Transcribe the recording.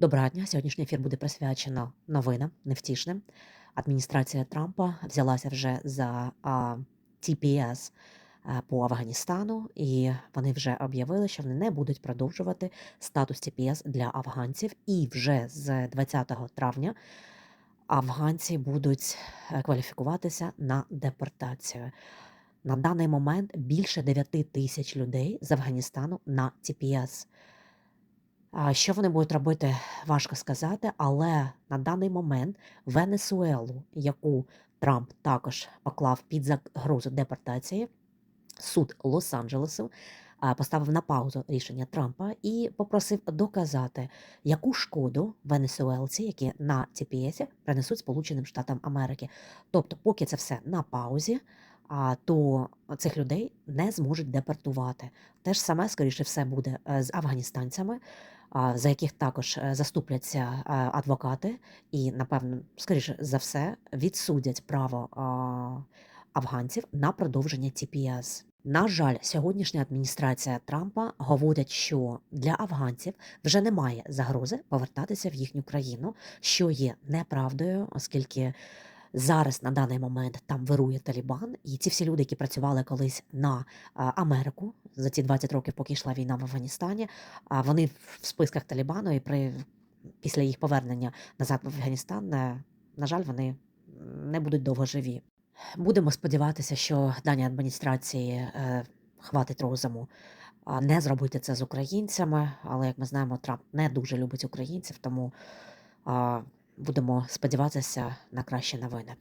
Доброго дня. Сьогоднішній ефір буде присвячено новинам невтішним. Адміністрація Трампа взялася вже за TPS по Афганістану, і вони вже об'явили, що вони не будуть продовжувати статус TPS для афганців. І вже з 20 травня афганці будуть е, кваліфікуватися на депортацію. На даний момент більше 9 тисяч людей з Афганістану на TPS. Що вони будуть робити, важко сказати, але на даний момент Венесуелу, яку Трамп також поклав під загрозу депортації, суд Лос-Анджелесу поставив на паузу рішення Трампа і попросив доказати, яку шкоду венесуелці, які на TPS принесуть Сполученим Штатам Америки. Тобто, поки це все на паузі, а, то цих людей не зможуть депортувати. Те ж саме, скоріше все, буде е, з афганістанцями, за яких також е, заступляться е, адвокати, і, напевно, скоріше за все, відсудять право афганців на продовження TPS. На жаль, сьогоднішня адміністрація Трампа говорять, що для афганців вже немає загрози повертатися в їхню країну, що є неправдою, оскільки зараз на даний момент там вирує Талібан, і ці всі люди, які працювали колись на Америку за ці 20 років, поки йшла війна в Афганістані, а вони в списках Талібану і при після їх повернення назад в Афганістан, е, на жаль, вони не будуть довго живі. Будемо сподіватися, що даній адміністрації е, хватить розуму не зробити це з українцями, але як ми знаємо, Трамп не дуже любить українців, тому а, будемо сподіватися на кращі новини.